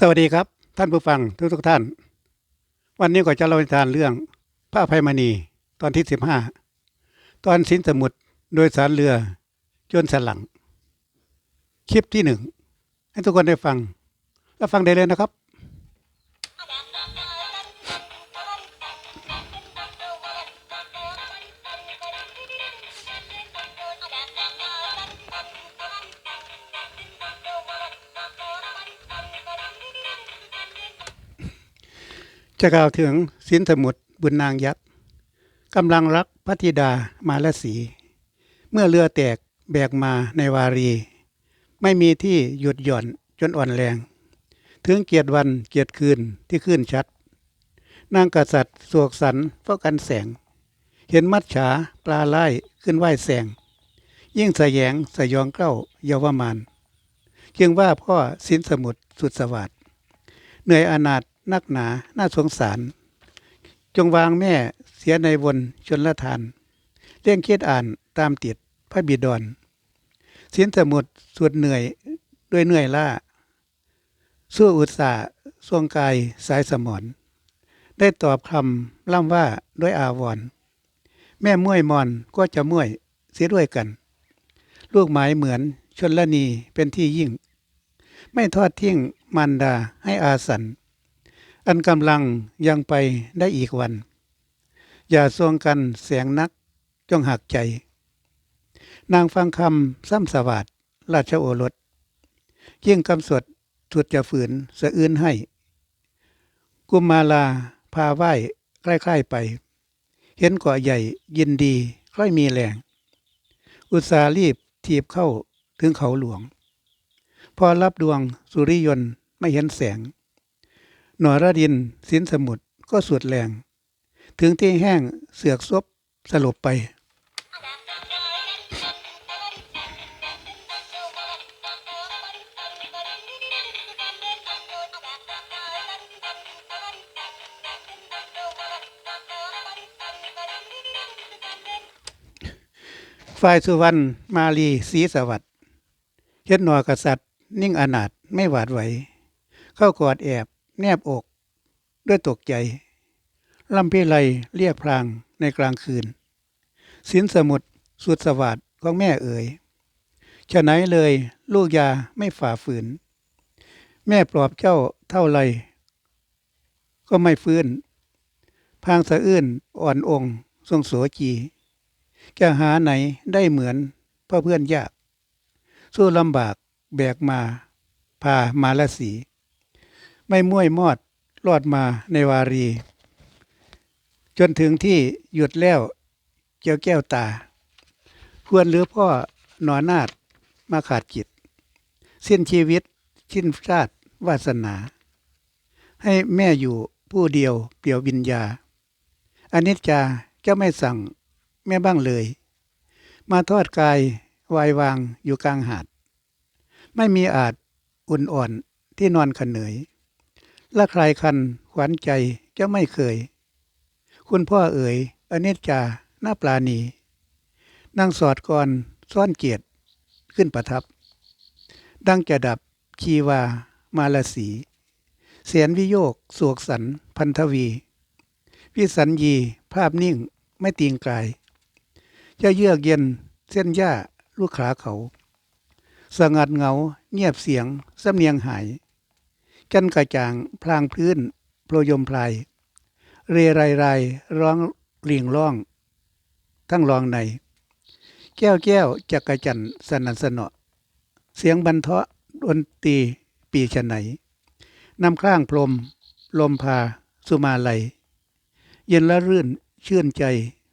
สวัสดีครับ ท่านผู้ฟังทุกทุกๆท่าน วันนี้ก็จะเล่านิทานเรื่องพระอภัยมณีตอนที่สิบห้าตอนสินสมุทรโดยสารเรือจนสลัง คลิปที่หนึ่งให้ทุกคนได้ฟัง แล้วฟังได้เลยนะครับ จะกล่าวถึงสินสมุทรบุญนางยักษ์กำลังรักพระธิดามาลสี เมื่อเรือแตกแบกมาในวารี ไม่มีที่หยุดหย่อนจนอ่อนแรง ถึงเกียรติวันเกียรติคืนที่ขึ้นชัด นางกษัตริย์สวกสันเฝ้ากันแสง เห็นมัดฉาปลาไล่ขึ้นไหวแสง ยิ่งสยงสยองเกล้าเยาวมานเคียงว่าพ่อสินสมุทรสุดสวัสดเหนื่อยอนาถ นักหนา น่าสงสาร จงวางแม่เสียในวนชนละทาน เลี่ยงเคิดอ่านตามติดพระบิดรสินสมุทรสุดเหนื่อยด้วยเหนื่อยล่าสู้อุตสาห์ทรงกายสายสมอนได้ตอบคำล่ำว่าด้วยอาวร แม่ม่วยมอนก็จะม่วยเสียด้วยกัน ลูกหมายเหมือนชนละนีเป็นที่ยิ่ง ไม่ทอดทิ้งมันดาให้อาสัน อันกำลังยังไปได้อีกวัน อย่าทรงกันเสียงนักจงหักใจ นางฟังคำซ้ำสวัสดราชโอรส ยิ่งกำสวดสุดจะฝืนสะอื้นให้ กุมมาลาพาไหว้ใกล้ๆไป เห็นกาะใหญ่ยินดีค่อยมีแรง อุตสารีบทีบเข้าถึงเขาหลวง พอรับดวงสุริยนต์ไม่เห็นแสง หนอระดินสินสมุทรก็สุดแรง ถึงที่แห้งเสือกซบสลบไป ฝ่ายสุวรรณมาลีศรีสวัสดิ์เฮ็ดหนอกษัตริย์ นิ่งอนาถไม่หวาดไหว เข้ากอดแอบ แนบอกด้วยตกใจลำเพิไลเรียกพลางในกลางคืนสินสมุทรสุดสวัสดของแม่เอ๋ยฉะไหนเลยลูกยาไม่ฝ่าฝืน แม่ปลอบเจ้าเท่าไรก็ไม่ฟื้น พางสะอื้นอ่อนองค์ ทรงโสจีจะหาไหนได้เหมือนพ่อเพื่อนยาก สู้ลำบากแบกมา พามาละสี ไม่ม่วยมอดรอดมาในวารี จนถึงที่หยุดแล้วเจ้าแก้วตาควรหรือพ่อหนอนาดมาขาดจิต สิ้นชีวิตชิ้นชาติวาสนา ให้แม่อยู่ผู้เดียวเปลี่ยววิญญาอนิจจาเจ้าไม่สั่งแม่บ้างเลย มาทอดกายวายวางอยู่กลางหาด ไม่มีอาจอุ่นอ่อนที่นอนขนเหนย ละใครคันขวัญใจจ้าไม่เคย คุณพ่อเอ๋ยอเนจจาหน้าปลาณีนั่งสอดก่อนซ่อนเกียรติขึ้นประทับ ดังจะดับชีวามาลสีเสียนวิโยกสวกสันพันธวี วิสัญญีภาพนิ่งไม่ตีงกาย จะเยือกเย็นเส้นหญ้าลูกขาเขา สงัดเงาเงียบเสียงสำเนียงหาย จันกระจ่างพลางพื้นโปรยมพลาย เรไรไรร้องเลียงร้อง ทั้งรองใน แก้วแก้วจักระจันสนันสนอเสียงบรรเทาะดนตรีปีชะไหนนำข้างพรม ลมพา สุมาลัย เย็นละรื่นชื่นใจ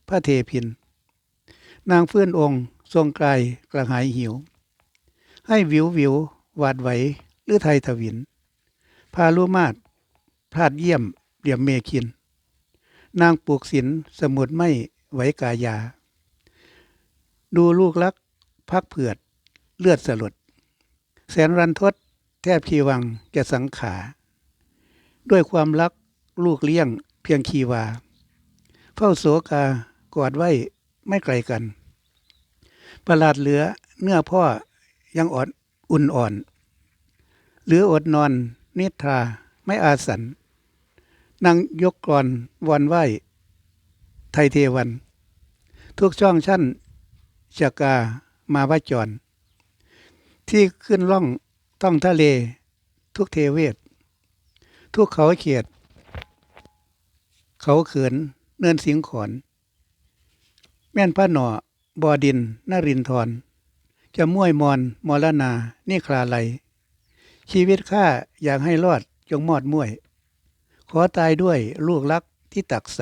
พระเทพิน นางเฟื้นองค์ ทรงกายกระหายหิว ให้วิววิวหวาดไหวหรือไทยทวิน พาลุมาศพลาดเยี่ยมเดี่ยมเมคิน นางปลูกศิลสมุดไม่ไหวกายา ดูลูกลักพักเผือดเลือดสลด แสนรันทดแทบขีวังแกสังขา ด้วยความรักลูกเลี้ยงเพียงขีวา เฝ้าโสกากอดไว้ไม่ไกลกัน ประหลาดเหลือเนื้อพ่อยังอ่อนอุ่นอ่อน เหลืออดนอน นิทราไม่อาสันนางยกกรอนวอนไหวไทยเทวัน ทุกช่องชั้นชากามาว่าจร ที่ขึ้นล่องต้องทะเล ทุกเทเวศ ทุกเขาเขียด เขาเขินเนินสิงขอน แม่นพระหน่อบอดินนรินทรจะม่วยมอนมรณานี่คลาไล ชีวิตข้าอยากให้รอดจงมอดม่ยขอตายด้วยลูกรักที่ตักใส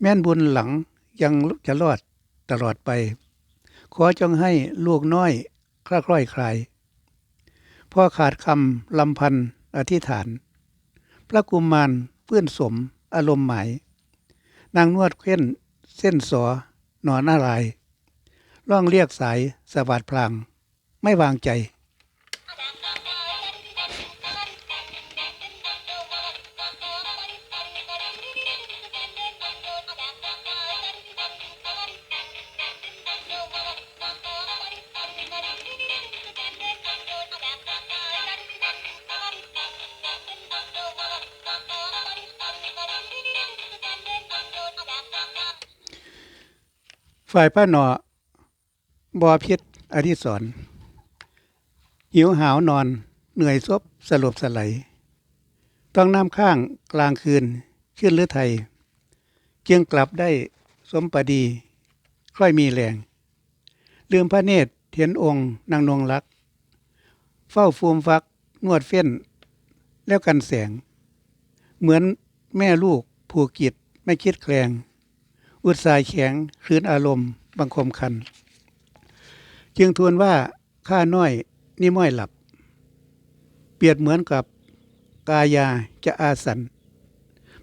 แม่นบุญหลังยังจะรอดตลอดไป ขอจงให้ลูกน้อยคล้าคล้อยคลายพ่อขาดคำลำพันอธิษฐาน พระกุมมารเพื่อนสมอารมณ์หมาย นางนวดเค้นเส้นสอหนอนอะไรายร้องเรียกสายสวัสดพลาง ไม่วางใจ ฝ่ายป้าหนอบอพิษอธิสรณ์หิวหาวนอนเหนื่อยซบสลบสไลต้องน้ำข้างกลางคืนขึ้นหรือไทยจึงกลับได้สมปดี ค่อยมีแรงลืมพระเนตรเทียนองค์นางนวงรัก เฝ้าฟูมฟักนวดเฟ้น แล้วกันแสง เหมือนแม่ลูกผูกกิจไม่คิดแคลง อุตสาห์แข็งคืนอารมณ์ บังคมคัน จึงทวนว่าข้าน้อยนี่ม้อยหลับ เปรียบเหมือนกับกายาจะอาสัน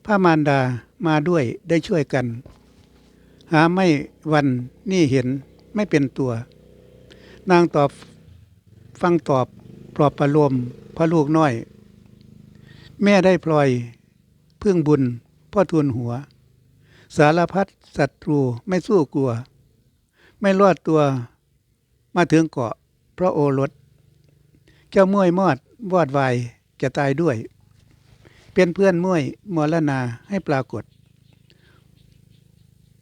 พระมารดามาด้วยได้ช่วยกัน หาไม่วันนี่เห็นไม่เป็นตัว นางตอบฟังตอบปลอบประโลมพระลูกน้อย แม่ได้พลอย พึ่งบุญพ่อทูลหัว สารพัดศัตรูไม่สู้กลัว ไม่รอดตัวมาถึงเกาะพระโอรสเจ้าม่วยมอดวอดวายจะตายด้วย เป็นเพื่อนม่วยมรณาให้ปรากฏ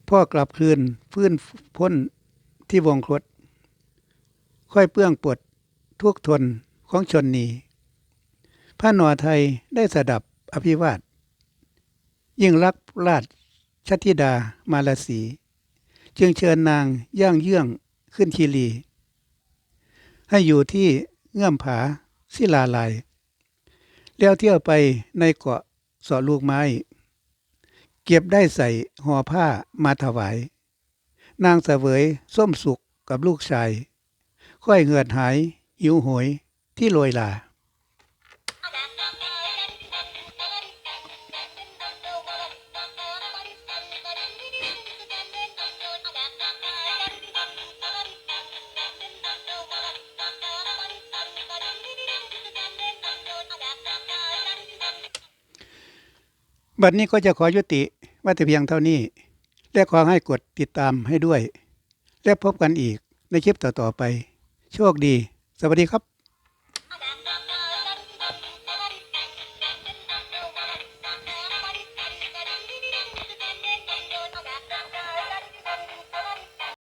พ่อกลับคืนฟื้นพ้นที่วงคตค่อยเปื้องปวดทุกข์ทนของชนนีพระนอไทยได้สดับอภิวาทยิ่งรักราช ชัติดามาลาสี จึงเชิญนางย่างเยื่องขึ้นคีรี ให้อยู่ที่เงื่อมผาศิลาลายแล้วเที่ยวไปในเกาะสอลูกไม้ เก็บได้ใส่ห่อผ้ามาถวาย นางเสวยส้มสุกกับลูกชาย ค่อยเหือดหายหิวโหยที่โรยลา บัดนี้ก็จะขอยุติว่าแต่เพียงเท่านี้ และขอให้กดติดตามให้ด้วย และพบกันอีกในคลิปต่อๆไป โชคดี สวัสดีครับ